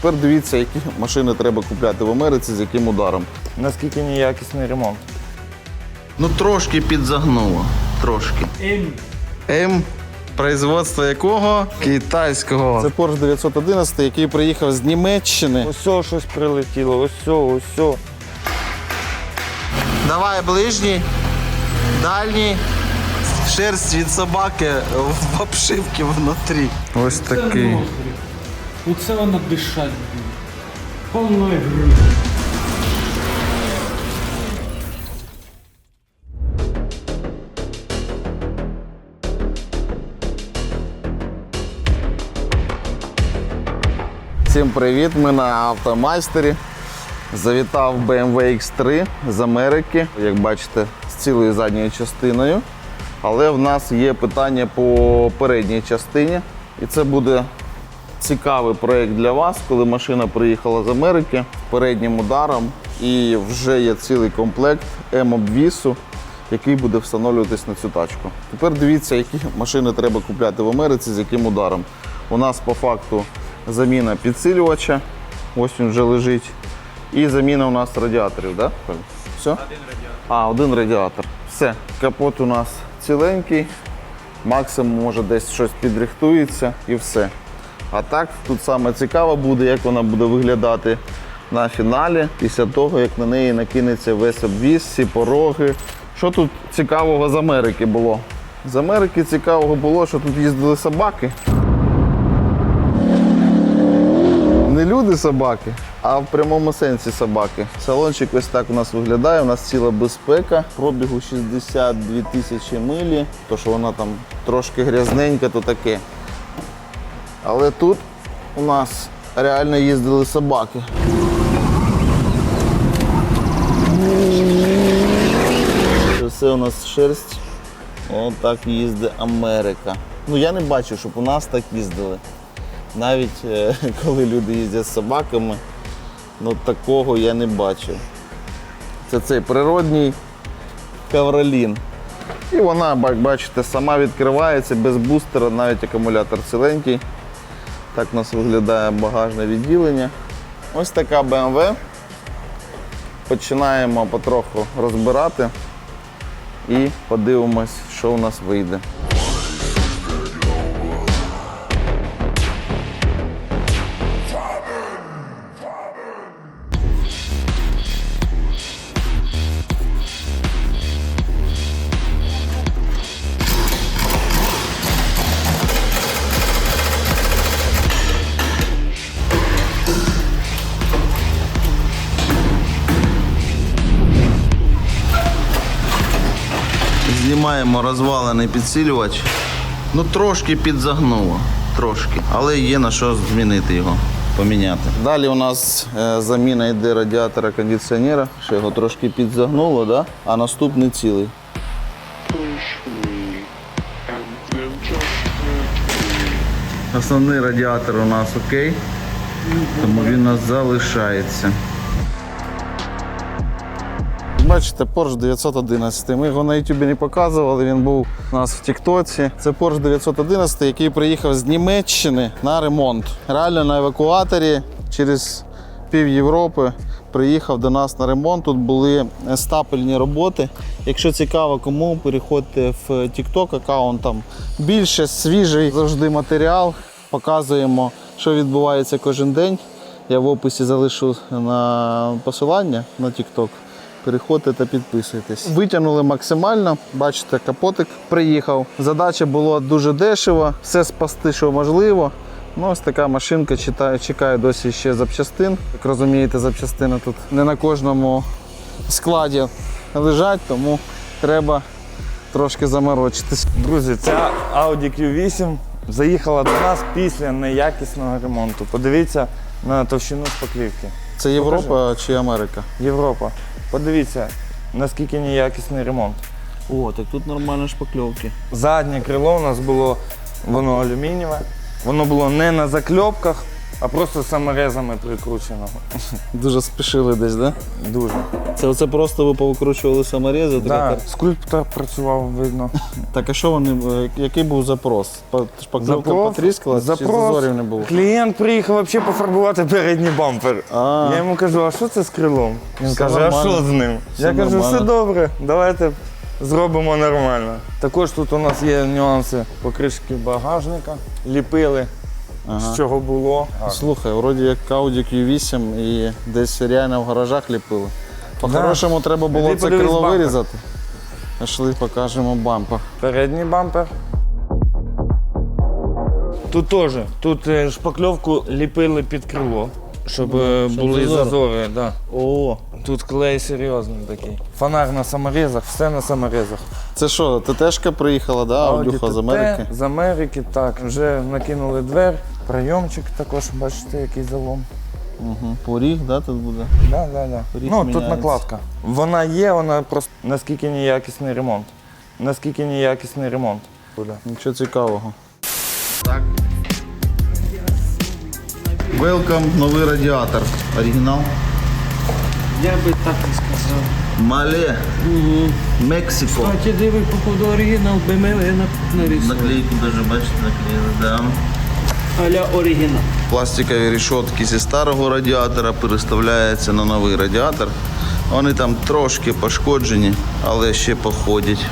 Тепер дивіться, які машини треба купляти в Америці, з яким ударом. Наскільки неякісний ремонт. Ну трошки підзагнуло. Трошки. М. М. Производство якого? Китайського. Це Porsche 911, який приїхав з Німеччини. Ось щось прилетіло, ось о, ось о. Давай ближній, дальній. Шерсть від собаки в обшивці внутрі. Ось такий. Оце вона дишать. Повною грудь. Всім привіт! Ми на автомайстері. Завітав BMW X3 з Америки, як бачите, з цілою задньою частиною. Але в нас є питання по передній частині. І це буде цікавий проєкт для вас, коли машина приїхала з Америки переднім ударом. І вже є цілий комплект М-обвісу, який буде встановлюватись на цю тачку. Тепер дивіться, які машини треба купляти в Америці, з яким ударом. У нас по факту заміна підсилювача, ось він вже лежить. І заміна у нас радіаторів. Да? Все? Один радіатор. А, один радіатор. Все. Капот у нас ціленький. Максимум може десь щось підрихтується і все. А так, тут саме цікаво буде, як вона буде виглядати на фіналі, після того, як на неї накинеться весь обвіз, всі пороги. Що тут цікавого з Америки було? З Америки цікавого було, що тут їздили собаки. Не люди собаки, а в прямому сенсі собаки. Салончик ось так у нас виглядає. У нас ціла безпека. Пробігу 62 тисячі милі. То, що вона там трошки грязненька, то таке. Але тут у нас реально їздили собаки. Все у нас шерсть. Отак їздить Америка. Ну я не бачу, щоб у нас так їздили. Навіть е, коли люди їздять з собаками, ну такого я не бачив. Це цей природній кавролін. І вона, бачите, сама відкривається без бустера, навіть акумулятор ціленький. Так у нас виглядає багажне відділення. Ось така BMW. Починаємо потроху розбирати і подивимось, що у нас вийде. Знімаємо розвалений підсилювач. Ну трошки підзагнуло, трошки, але є на що змінити його, поміняти. Далі у нас е, заміна йде радіатора кондиціонера, ще його трошки підзагнуло, да? а наступний цілий. Основний радіатор у нас окей, тому він у нас залишається. Бачите, Porsche 911. Ми його на YouTube не показували, він був у нас в Тіктоці. Це Porsche 911, який приїхав з Німеччини на ремонт. Реально на евакуаторі через пів Європи приїхав до нас на ремонт. Тут були стапельні роботи. Якщо цікаво кому, переходьте в TikTok аккаунт, там більше свіжий завжди матеріал. Показуємо, що відбувається кожен день. Я в описі залишу на посилання на TikTok. Переходьте та підписуйтесь. Витягнули максимально. Бачите, капотик приїхав. Задача була дуже дешево, все спасти, що можливо. Ну, ось така машинка читає, чекає досі ще запчастин. Як розумієте, запчастини тут не на кожному складі лежать, тому треба трошки заморочитись. Друзі, ця Audi Q8 заїхала до нас після неякісного ремонту. Подивіться на товщину шпаклівки. Це Європа чи Америка? Європа. Подивіться, наскільки неякісний ремонт. О, так тут нормальні шпакльовки. Заднє крило у нас було воно алюмінієве. Воно було не на закльопках, а просто саморезами прикрученого. Дуже спішили десь, да? Дуже. Це оце просто ви повикручували саморізи? Да, скульптор працював, видно. Так, а що вони, е, який був запрос? Запрос- потріскалась чи зазорів не було? Клієнт приїхав взагалі пофарбувати передній бампер. А. Я йому кажу, а що це з крилом? Він Все каже, нормально. а що з ним? Все Я кажу, нормально. все добре, давайте зробимо нормально. Також тут у нас є нюанси покришки багажника. Ліпили, Ага. з чого було. Слухай, вроді як Audi Q8 і десь реально в гаражах ліпили. По-хорошому треба було Іди це подивись крило бампер. вирізати. Пішли, покажемо бампер. Передній бампер. Тут теж. Тут е, шпакльовку ліпили під крило, щоб е, щоб були зазор. зазори. Да. О, Тут клей серйозний такий. Фонар на саморезах, все на саморезах. це що, ТТшка приїхала, да? Аудюха з Америки? З Америки, так. Вже накинули двер, прийомчик також, бачите, який залом. Угу. Поріг, да, тут буде? Да, да, да. Ну, тут накладка. Вона є, вона просто наскільки неякісний ремонт. Наскільки неякісний ремонт буде. Нічого цікавого. Так. Welcome, новий радіатор. Оригінал. Я би так і сказав. Мале. Мексико. Кстати, диви, походу оригінал BMW на- нарисував. Наклейку даже, бачите, наклеїли, да. Аля оригінал. Пластикові рішотки зі старого радіатора переставляються на новий радіатор. Вони там трошки пошкоджені, але ще походять.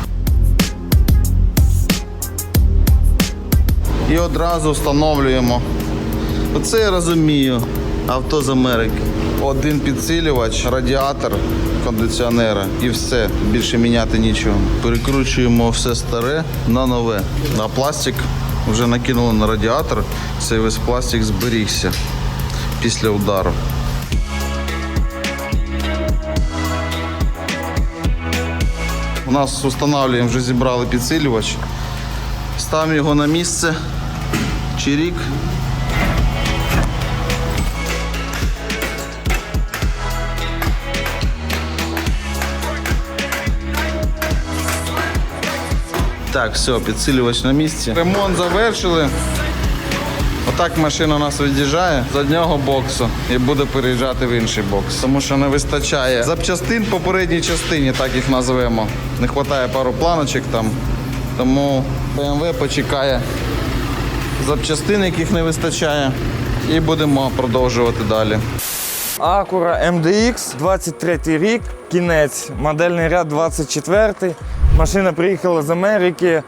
І одразу встановлюємо. Оце я розумію. Авто з Америки. Один підсилювач, радіатор кондиціонера і все. Більше міняти нічого. Перекручуємо все старе на нове. На пластик вже накинули на радіатор. Цей весь пластик зберігся після удару. У нас встановлюємо, вже зібрали підсилювач. Ставимо його на місце. Чирік. Так, все, підсилювач на місці. Ремонт завершили. Отак машина у нас від'їжджає з одного боксу і буде переїжджати в інший бокс. Тому що не вистачає запчастин по передній частині, так їх назвемо. Не вистачає пару планочок там. Тому BMW почекає запчастин, яких не вистачає. І будемо продовжувати далі. Acura MDX, 23 рік, кінець, модельний ряд 24. Машина приїхала з Америки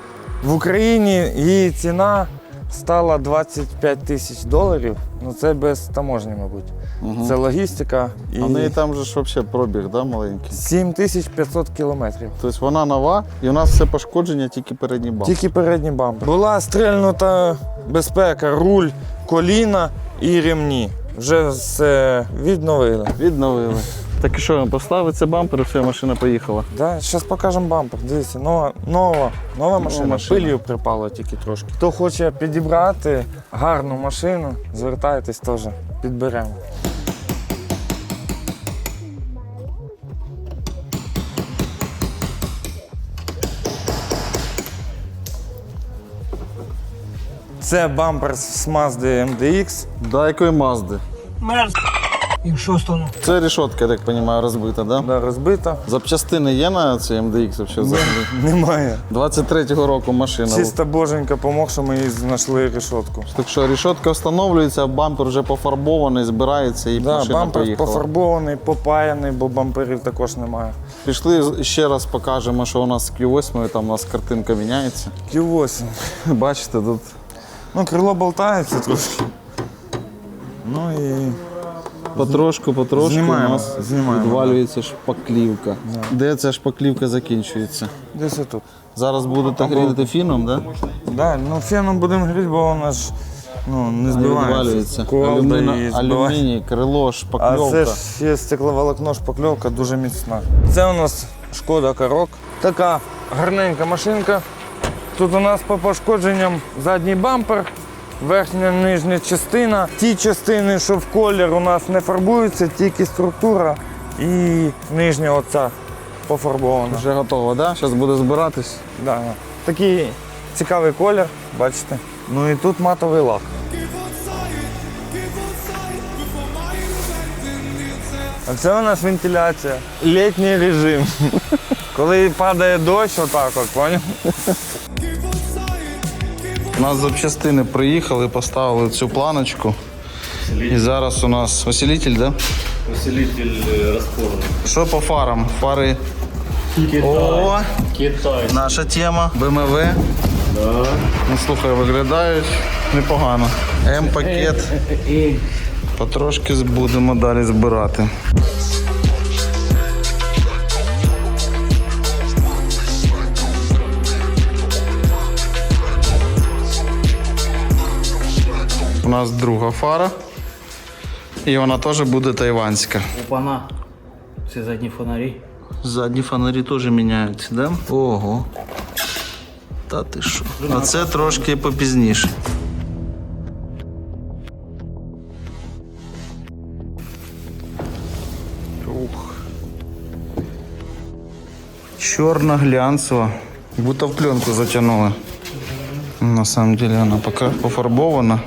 в Україні. Її ціна стала 25 тисяч доларів. Ну це без таможні, мабуть. Це логістика. І А в неї там же ж взагалі пробіг, да, маленький. 7500 кілометрів. Тобто вона нова, і у нас все пошкодження, тільки передній бамп. Тільки передній бампер. Була стрельнута безпека, руль, коліна і ремні. Вже все відновили. Відновили. Так і що, поставиться бампер, і все, машина поїхала. Да, зараз покажемо бампер. Дивіться, нова, нова, нова машина. машина. Пилью припала тільки трошки. Хто хоче підібрати гарну машину, звертайтесь теж, підберемо. Це бампер з Mazda MDX. Да, якої Мазди? І стало? Це рішотка, я так розумію, розбита, да? Да, розбита. Запчастини є на цій MDX взагалі? Немає. 23-го року машина. Чисто боженька помог, що ми її знайшли решетку. Так що рішотка встановлюється, бампер вже пофарбований, збирається і Да, машина бампер поїхала. пофарбований, попаяний, бо бамперів також немає. Пішли ще раз покажемо, що у нас з Q8, там у нас картинка міняється. Q8. Бачите, тут Ну, крило болтається трошки. Ну і потрошку, потрошку Знімаємо, у нас знімаємо, відвалюється шпаклівка. Де ця шпаклівка закінчується? десь тут. Зараз будете гріти фіном, да? Да, ну феном будемо гріти, бо вона ж ну, не збивається. Алюміна- алюміній, крило, А шпакльовка. це ж є стекловолокно, шпакльовка дуже міцна. Це у нас шкода корок. Така гарненька машинка. Тут у нас по пошкодженням задній бампер, верхня нижня частина. Ті частини, що в колір у нас не фарбуються, тільки структура і нижня оця пофарбована. Вже готова, да? Зараз буде збиратись. Да. Такий цікавий колір, бачите. Ну і тут матовий лак. А це у нас вентиляція, літній режим. Коли падає дощ, отак от, поняв? У нас запчастини приїхали, поставили цю планочку. І зараз у нас усилитель, да? Усилитель э, распорный. Що по фарам? Фари. О, Китай. наша тема. БМВ. Да. Ну слухай, виглядають непогано. М-пакет. Потрошки будемо далі збирати. У нас друга фара. І вона теж буде тайванська. Опана. Це задні фонарі. Задні фонарі теж міняються, да? Ого. Та ти що? А це трошки попізніше. Ух. Чорна глянцева. Будто в пленку затягнули. На самом деле она пока пофарбована.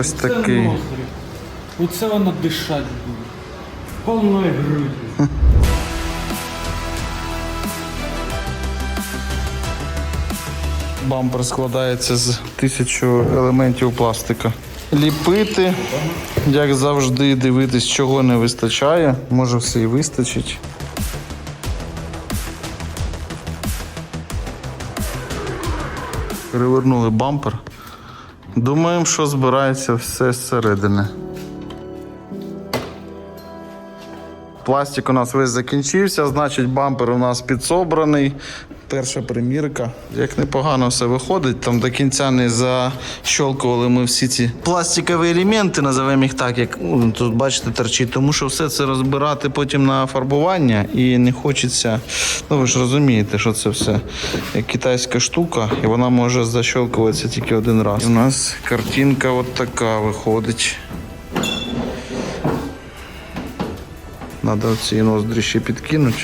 Ось такий. Оце вона дишать буде. Повною грудью. Бампер складається з тисячу елементів пластика. Ліпити, як завжди, дивитись, чого не вистачає. Може все і вистачить. Перевернули бампер. Думаємо, що збирається все зсередини. Пластик у нас весь закінчився, значить бампер у нас підсобраний. Перша примірка. Як непогано все виходить, там до кінця не защолкували ми всі ці пластикові елементи, називаємо їх так, як ну, тут бачите, торчить, тому що все це розбирати потім на фарбування і не хочеться. Ну ви ж розумієте, що це все як китайська штука, і вона може защолкуватися тільки один раз. У нас картинка от така виходить. Надо ці ноздрі ще підкинути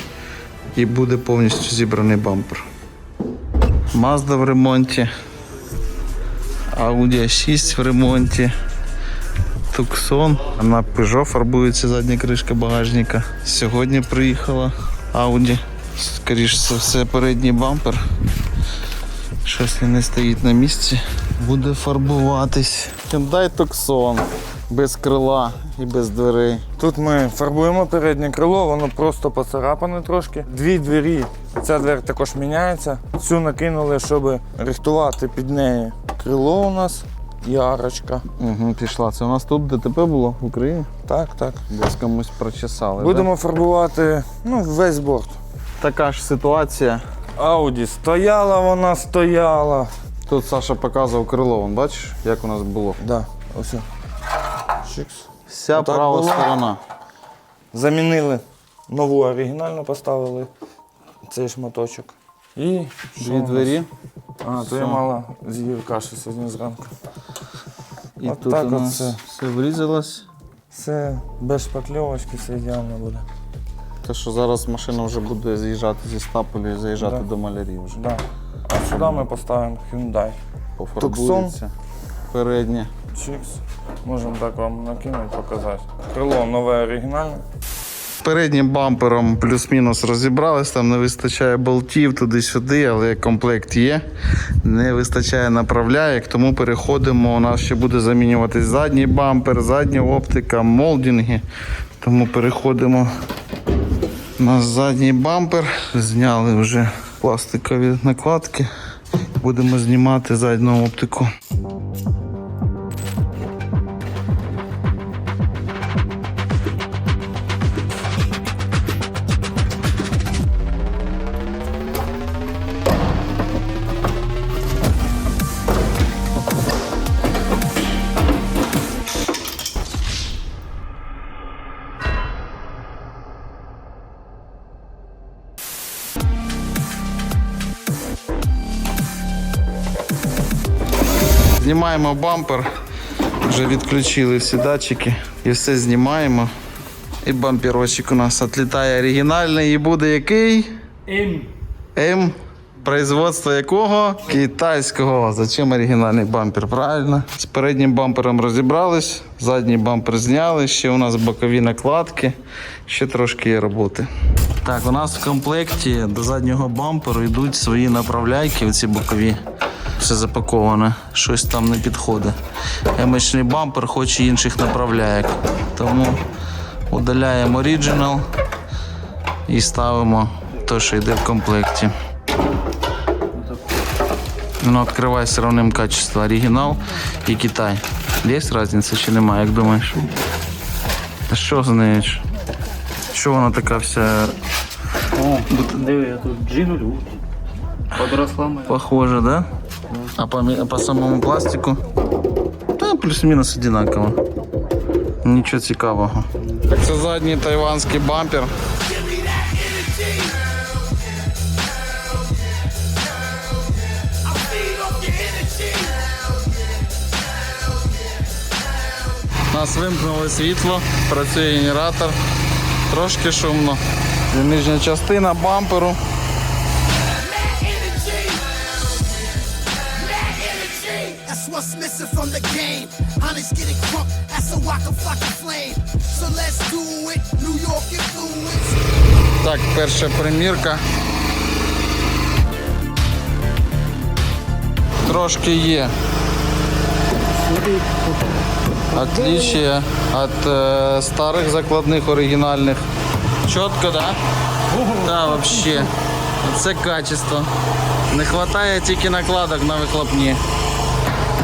і буде повністю зібраний бампер. Mazda в ремонті. Audi A6 в ремонті. Tucson. На Peugeot фарбується задня кришка багажника. Сьогодні приїхала Audi. Скоріше за все, передній бампер. Щось він не стоїть на місці. Буде фарбуватись. Hyundai Tucson. Без крила і без дверей. Тут ми фарбуємо переднє крило, воно просто поцарапане трошки. Дві двері. Ця двері також міняється. Цю накинули, щоб рихтувати під неї крило у нас і арочка. Угу, пішла. Це у нас тут ДТП було в Україні. Так, так. Десь комусь прочесали. Будемо фарбувати ну, весь борт. Така ж ситуація. Ауді стояла, вона стояла. Тут Саша показував крило, вон, бачиш, як у нас було. Да, ось. Шикс. Вся Отак права було. сторона. Замінили нову оригінальну, поставили цей шматочок. І що Дві нас? двері. А, то я мала з'їв каші сьогодні зранку. І От тут так у нас це. все врізалось. Все без шпакльовочки, все ідеально буде. Те, що зараз машина вже буде з'їжджати зі стаполю і заїжджати Да. до малярів вже. Да. А сюди ми поставимо Hyundai. Пофарбується. Переднє. Чикс. Можемо так вам накинути, показати. Крило нове оригінальне. Переднім бампером плюс-мінус розібрались, там не вистачає болтів туди-сюди, але комплект є. Не вистачає направляєк, тому переходимо. У нас ще буде замінюватись задній бампер, задня оптика, молдинги. Тому переходимо на задній бампер. Зняли вже пластикові накладки. Будемо знімати задню оптику. Знімаємо бампер. Вже відключили всі датчики і все знімаємо. І бамперочок у нас відлітає оригінальний і буде який? М. М. Производство якого? Китайського. Зачем оригінальний бампер? Правильно. З переднім бампером розібрались, задній бампер зняли, ще у нас бокові накладки, ще трошки є роботи. Так, у нас в комплекті до заднього бамперу йдуть свої направляйки, оці бокові. Все запаковане, щось там не підходить. Емочний бампер хоче інших направляєк. Тому удаляємо оригінал і ставимо те, що йде в комплекті. Ну, відкривай сравним качество оригінал і Китай. Є різниця чи немає, як думаєш? А що з нею? Що вона така вся О, диви, я тут джинулю. Подросла моя. похожа, да? А по, по самому пластику? Та плюс-мінус одинаково. Нічого цікавого. Так це задній тайванський бампер. Нас вимкнули світло, працює генератор. Трошки шумно. Нижня частина бамперу. Так, перша примірка. Трошки є. Отличие от е, старих закладних оригінальних. Чітко, да? Да, вообще. Це качество. Не вистачає тільки накладок на вихлопні.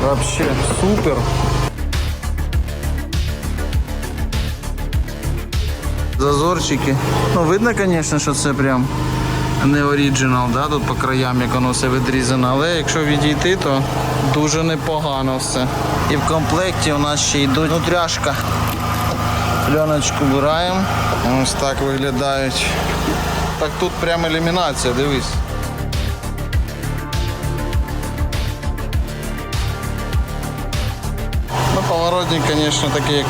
Вообще супер. Зазорчики. Ну, видно, звісно, що це прям не оригінал, да? тут по краям, як воно все відрізано. Але якщо відійти, то дуже непогано все. І в комплекті у нас ще йдуть нутряшка. Пленочку вбираємо. Ось так виглядають. Так тут прям елімінація, дивись. Ну, поворотник, конечно, такий, як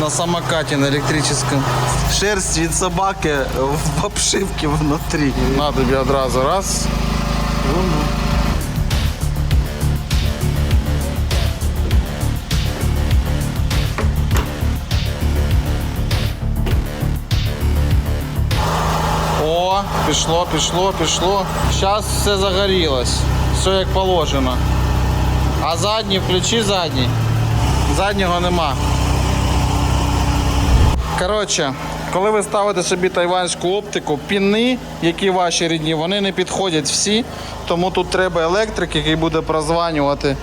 на самокаті на електричному. Шерсть від собаки в обшивці внутрі. На тобі одразу раз. О, пішло, пішло, пішло. Зараз все загорілось. Все як положено. А задній, включи задній. Заднього нема. Коротше, коли ви ставите собі тайванську оптику, піни, які ваші рідні, вони не підходять всі. Тому тут треба електрик, який буде прозванювати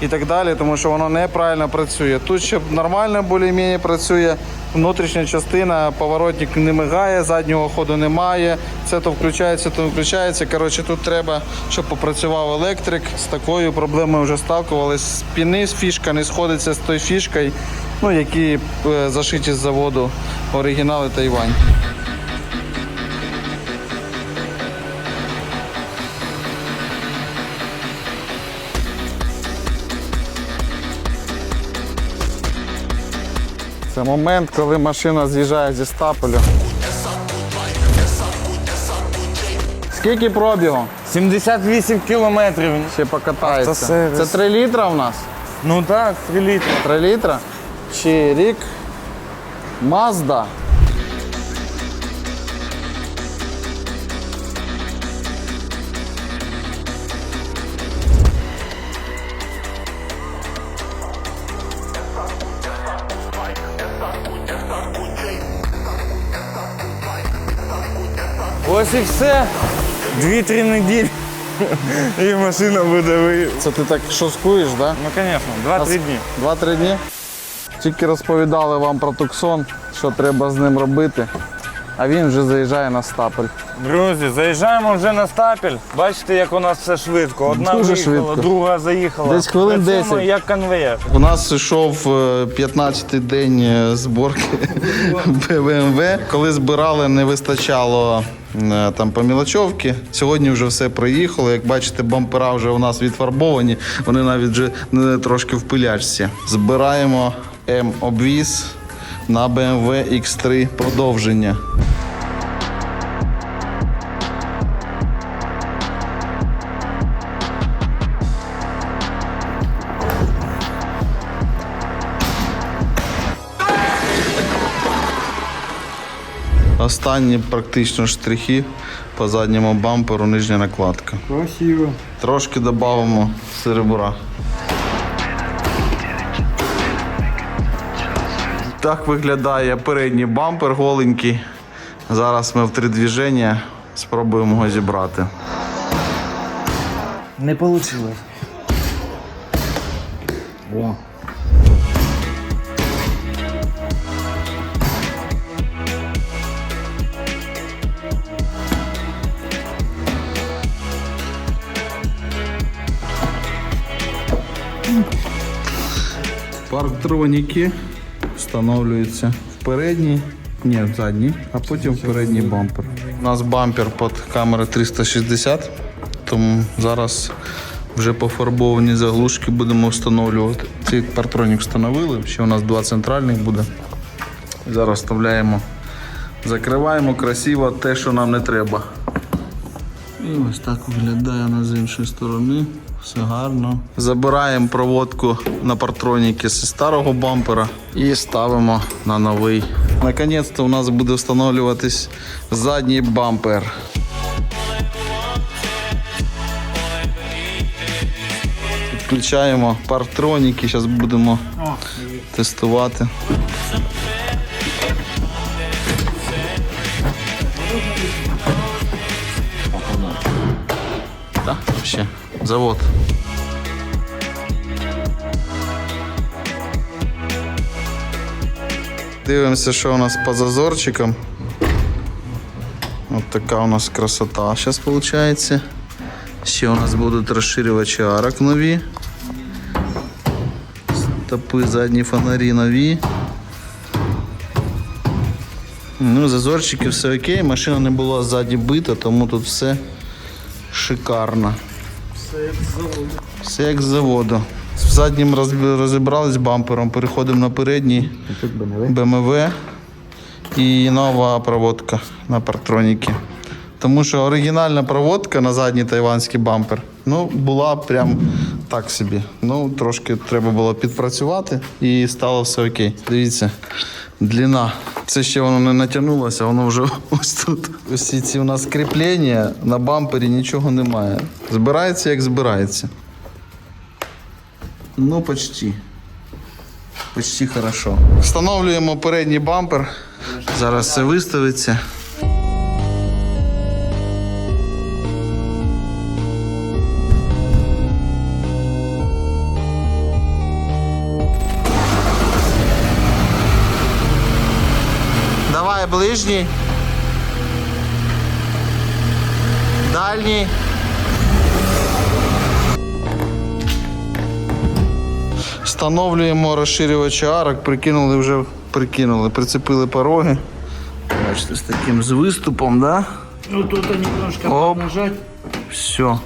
і так далі, тому що воно неправильно працює. Тут ще нормально більш-менш працює. Внутрішня частина, поворотник не мигає, заднього ходу немає. Це то включається, то виключається. Коротше, тут треба, щоб попрацював електрик. З такою проблемою вже сталкувалися. Піни фішка не сходиться з тою фішкою, ну, які е, зашиті з заводу оригінали Тайвань. Це момент, коли машина з'їжджає зі стапелю. Скільки пробігу? 78 кілометрів. Ще покатається. Це 3 літра в нас? Ну так, 3 літри. 3 літра? Чи рік? Mazda. Ось і все. Дві-три неділі. І машина буде ви. Це ти так шоскуєш, так? Да? Ну, звісно, 2-3 дні. Два-три дні. Тільки розповідали вам про туксон, що треба з ним робити. А він вже заїжджає на стапель. Друзі, заїжджаємо вже на стапель. Бачите, як у нас все швидко. Одна Дуже виїхала, швидко. друга заїхала. Десь хвилин Працюємо 10. як конвеєр. У нас йшов 15-й день е, зборки BMW. Коли збирали, не вистачало е, там по мілочовки. Сьогодні вже все приїхало. Як бачите, бампера вже у нас відфарбовані, вони навіть вже е, трошки в пилячці. Збираємо М-обвіз на BMW X3 продовження. Останні практично штрихи по задньому бамперу нижня накладка. Красиво. Трошки додамо серебра. Так виглядає передній бампер голенький. Зараз ми в три движення спробуємо його зібрати. Не вийшло. О. Парктроніки встановлюються в передній, ні, в задній, а потім в передній бампер. У нас бампер під камери 360, тому зараз вже пофарбовані заглушки будемо встановлювати. Цей парктронік встановили, ще у нас два центральних буде. Зараз вставляємо, закриваємо красиво те, що нам не треба. І ось так виглядає вона з іншої сторони. Все гарно. Забираємо проводку на партроніки зі старого бампера і ставимо на новий. Наконець-то у нас буде встановлюватись задній бампер. Підключаємо партроніки, зараз будемо тестувати. Завод. Дивимося, що у нас по зазорчикам. От така у нас красота зараз виходить. Ще у нас будуть розширювачі арок нові. Стопи задні фонарі нові. Ну, зазорчики все окей, машина не була ззаді бита, тому тут все шикарно. Все як з заводу. З заднім розібрались бампером, переходимо на передній BMW і нова проводка на партроніки. Тому що оригінальна проводка на задній тайванський бампер ну, була прям так собі. Ну, трошки треба було підпрацювати і стало все окей. Дивіться, длина. Це ще воно не натягнулося, воно вже ось тут. Ось ці у нас кріплення на бампері нічого немає. Збирається як збирається. Ну, почти. Почти хорошо. Встановлюємо передній бампер. Зараз все виставиться. Давай ближній. Дальній. Встановлюємо розширювачі арок, прикинули вже, прикинули, прицепили пороги. Бачите, з таким з виступом, да? Ну тут немножко Оп. нажать. Все.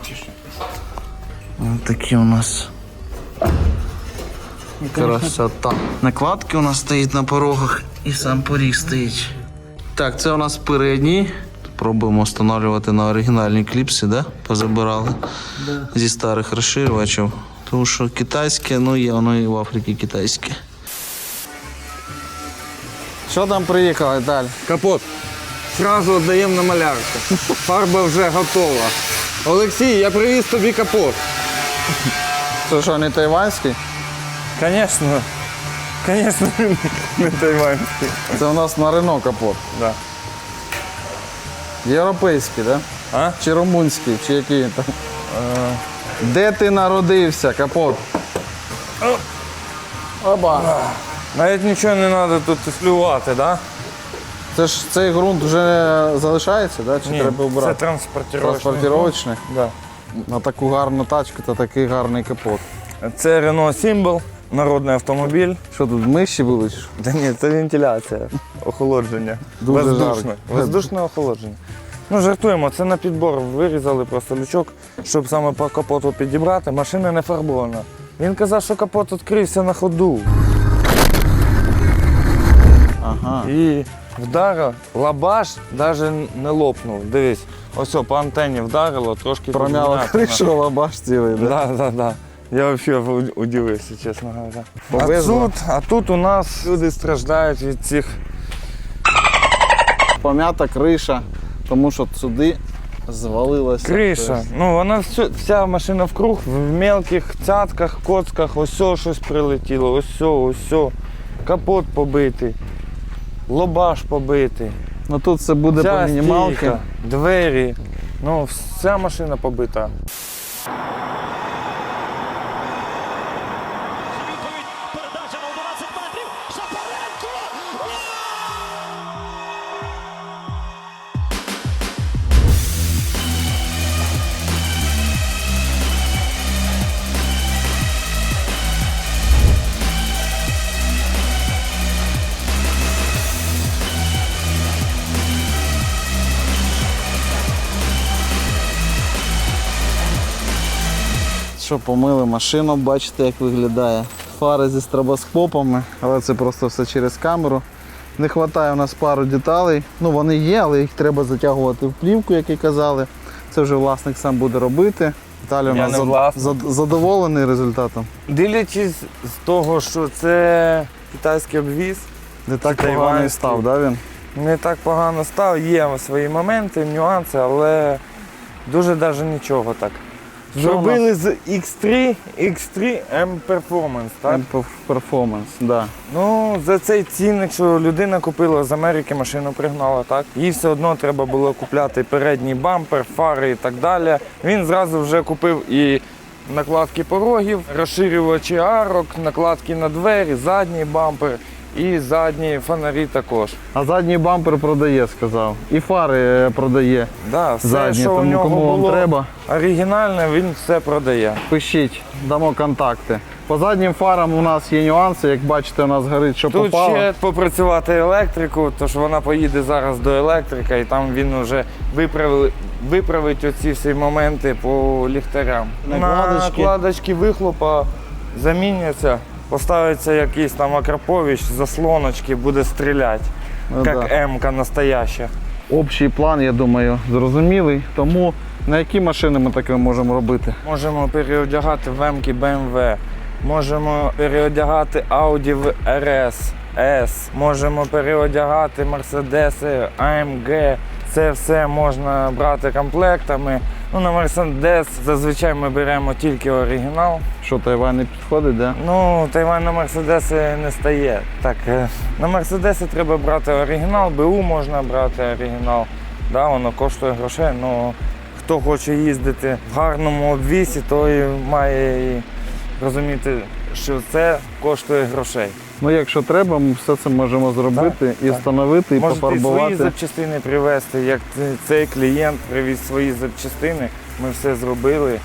Вот такі у нас. Красота. Накладки у нас стоїть на порогах і сам поріг стоїть. Так, це у нас передній. Пробуємо встановлювати на оригінальні кліпси, да? Позабирали зі старих розширювачів. Тому що китайське, ну є воно і в Африці китайське. Що там приїхало, Віталь? Капот. Сразу віддаємо на малярку. Фарба вже готова. Олексій, я привіз тобі капот. Це що, не тайванський? Звісно. Звісно, не тайванський. Це у нас на Рено капот. Да. Європейський? Да? А? Чи румунський, чи який там? Де ти народився, капот? Оба. Навіть нічого не треба тут слювати, да? Це ж цей ґрунт вже залишається, да? чи треба це обирати? транспортировочний. Транспортировочний. Да. На таку гарну тачку та такий гарний капот. Це Renault Symbol, народний автомобіль. Що тут миші були? Та ні, це вентиляція, охолодження. Дуже Воздушне. жарко. Воздушне охолодження. Ну, жартуємо, це на підбор. Вирізали просто лючок, щоб саме по капоту підібрати. Машина не фарбована. Він казав, що капот відкрився на ходу. Ага. І вдарив, лабаш навіть не лопнув. Дивись, ось по антенні вдарило, трошки підм'ятина. кришу, лабаш цілий, да? Да, да, да. Я взагалі удивився, чесно говоря. А тут, а тут у нас люди страждають від цих пом'ята криша, тому що сюди звалилося. Криша. Ну вона всю, вся машина вкруг в мелких цятках, коцках, ось щось прилетіло, ось о, ось. Капот побитий, лобаш побитий. Ну тут все буде по мінімалки. двері. Ну, вся машина побита. Що помили машину, бачите, як виглядає. Фари зі стробоскопами, але це просто все через камеру. Не вистачає у нас пару деталей. Ну вони є, але їх треба затягувати в плівку, як і казали. Це вже власник сам буде робити. Віталій у нас зад- зад- задоволений результатом. Дивлячись з того, що це китайський обвіз, Не так Це поганий став, да, він? не так погано став. Є свої моменти, нюанси, але дуже навіть нічого так. Зробили з X3 X3 M Performance, так? Перформанс, да. Ну, за цей цінник, що людина купила з Америки, машину пригнала, так? Їй все одно треба було купляти передній бампер, фари і так далі. Він зразу вже купив і накладки порогів, розширювачі арок, накладки на двері, задній бампер і задні фонарі також. А задній бампер продає, сказав. І фари е, продає Да, все, задні, що у тому нього кому було вам треба, оригінальне, він все продає. пишіть, дамо контакти. По заднім фарам у нас є нюанси, як бачите, у нас горить, що Тут попало. ще попрацювати електрику, тож вона поїде зараз до електрика і там він вже виправить, виправить оці всі моменти по ліхтарям. Накладочки. Накладочки вихлопа заміняться, поставиться якийсь там Акрапович, заслоночки, буде стріляти, Ну, як да. М-ка настояща. Общий план, я думаю, зрозумілий. Тому на які машини ми таке можемо робити? Можемо переодягати в М-ки BMW, можемо переодягати Audi в RS, S, можемо переодягати Mercedes, AMG. Це все можна брати комплектами. Ну, на Мерседес зазвичай ми беремо тільки оригінал. Що Тайвань не підходить, да? Ну, Тайвань на Мерседеси не стає. Так, е, на Мерседеси треба брати оригінал, БУ можна брати оригінал. Да, воно коштує грошей, але хто хоче їздити в гарному обвісі, той має розуміти, що це коштує грошей. Ну, якщо треба, ми все це можемо зробити і так. встановити, і Можете і свої запчастини привезти, як цей клієнт привіз свої запчастини, ми все зробили.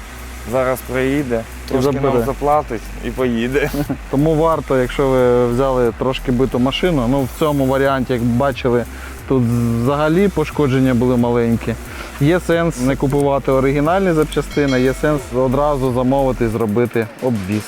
Зараз приїде, трошки забере. нам заплатить і поїде. Тому варто, якщо ви взяли трошки биту машину, ну в цьому варіанті, як бачили, тут взагалі пошкодження були маленькі. Є сенс не купувати оригінальні запчастини, є сенс одразу замовити і зробити обвіз.